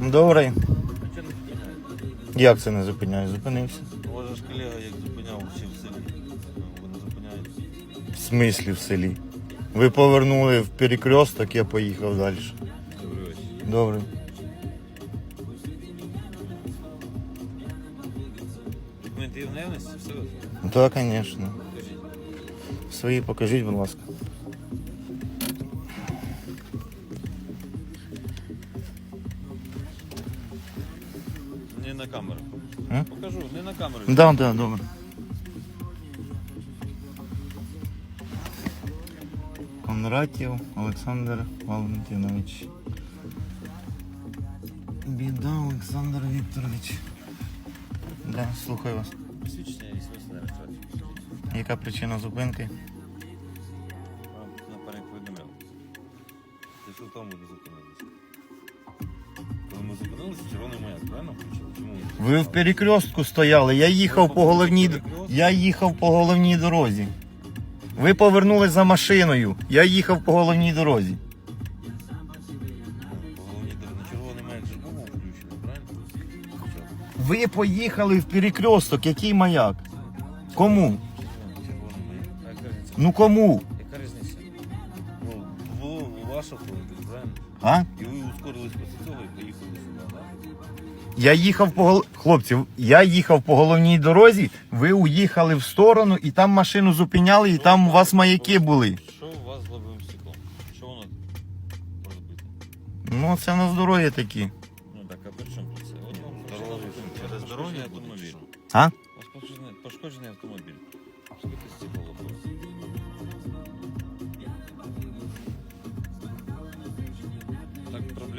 Добрий. Не зупиняєте? Як це не зупиняю? Зупинився. Ж колега як зупиняв ще в селі. Ви не зупиняєте. В смислі в селі. Ви повернули в перекресток, я поїхав далі. Добрий вечір. Добре. Документи є в наявності? Все? Ну, Так, звісно. Покажіть. Свої покажіть, будь ласка. Не на камеру. М? Покажу, не на камеру. Да, да, добре. Кондратів Олександр Валентинович. Біда Олександр Вікторович. Да, слухаю вас. Посвідчення. Яка причина зупинки? Вам наперед повідомляв. Ти що там буде зупинитися? Ми зупинилися, червоний маяк, правильно включили? Чому? Ви в перекрестку стояли, я їхав по головній д- я їхав по головній дорозі. Ви повернули за машиною. Я їхав по головній дорозі. По головній дорозі на червоний маяк же був включений, правильно? Спочатку. Ви поїхали в перекресток, який маяк? Кому? Червоний маяк. Ну кому? Автомобіль, правильно? А? І ви ускорились після цього і поїхали сюди, так? Я їхав по гол... хлопці, я їхав по головній дорозі, ви уїхали в сторону і там машину зупиняли, і там у вас маяки були. Що у вас з лобовим стеклом? Що воно розбите? Ну це на здоров'я такі. Ну так, а при чому тут це? От вам дороги автомобіль. А? У вас пошкоджений, пошкоджений автомобіль. Скільки стекло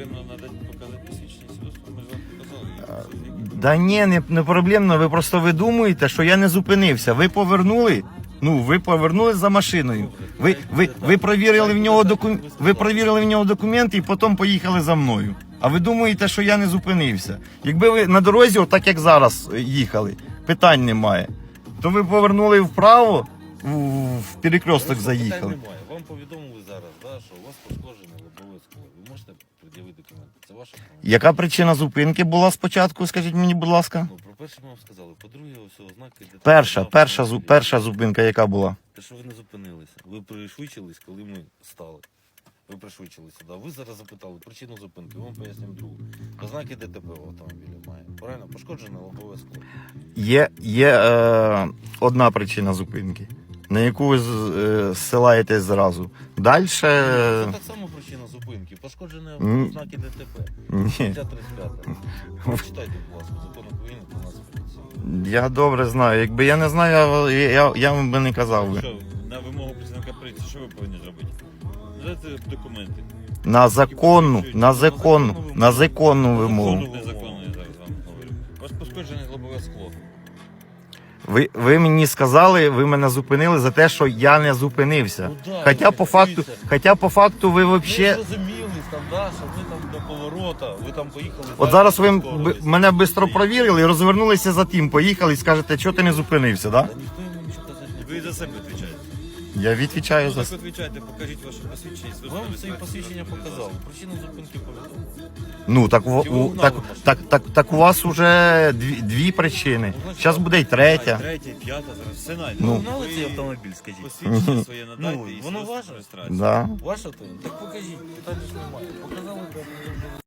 проблемно надо показати посвідчення свідоцтва, ми ж вам показали. Да ні, не, не проблемно. Ви просто ви думаєте, що я не зупинився. Ви повернули. Ну, ви повернули за машиною. Ви, ви, ви провірили в нього доку... ви провірили в нього документи і потім поїхали за мною. А ви думаєте, що я не зупинився? Якби ви на дорозі, отак як зараз е, їхали, питань немає. То ви повернули вправо, в, в перекресток Питань заїхали. немає. Вам повідомили зараз, да, що у вас пошкоджене лобове скло. Можете пред'явити документи. Це ваше автомобіль. Яка причина зупинки була спочатку? Скажіть мені, будь ласка. Ну, про перше ми вам сказали. По-друге, ось ознаки ДТП. Перша, перша, зу- перша зупинка, яка була? Те, що ви не зупинилися. Ви пришвидшились, коли ми стали. Ви пришвидшилися. Да. Ви зараз запитали причину зупинки, ми вам пояснимо другу. Ознаки ДТП в автомобілі має. Правильно? Пошкоджене лобове скло. Є, є е, одна причина зупинки, на яку ви з- е, зсилаєтесь зразу. Далі. Це так само Пошкоджене ознаки ДТП. Ні. Стаття 35. Почитайте, будь ласка, закон України про нас поліції. Я добре знаю. Якби я не знаю, я, я, я вам би не казав би. Що, на вимогу працівника поліції, що ви повинні зробити? Дати документи. На законну, на законну, на законну вимогу. Незаконно, я зараз вам говорю. У вас пошкоджене лобове скло. Ви, ви мені сказали, ви мене зупинили за те, що я не зупинився. Ну да, Хоча по факту, дивіться. хоча по факту ви взагалі. зрозуміли там, да, що ви там до поворота, ви там поїхали. От зараз ви б- мене швидко провірили і розвернулися за тим. Поїхали і скажете, чого ти не зупинився, да? Та ніхто йому нічого казати не буде. Ви за себе відповідаєте. Я відвічаю Ну, за так відповідайте, покажіть ваше посвідчення. Ну, Вам це посвідчення показав. Причину зупинки повідомив. Ну так у, у- так, так, так, так у вас уже дві, дві причини. Зараз буде й третя. Третя, п'ята, зараз все найде. Ну. Ну, угнали цей автомобіль, скажіть? Посвідчення своє надайте Ну, і воно свідоцтво ваше? реєстрації. Да. Ваше то? Так покажіть, питання ж немає. Показали,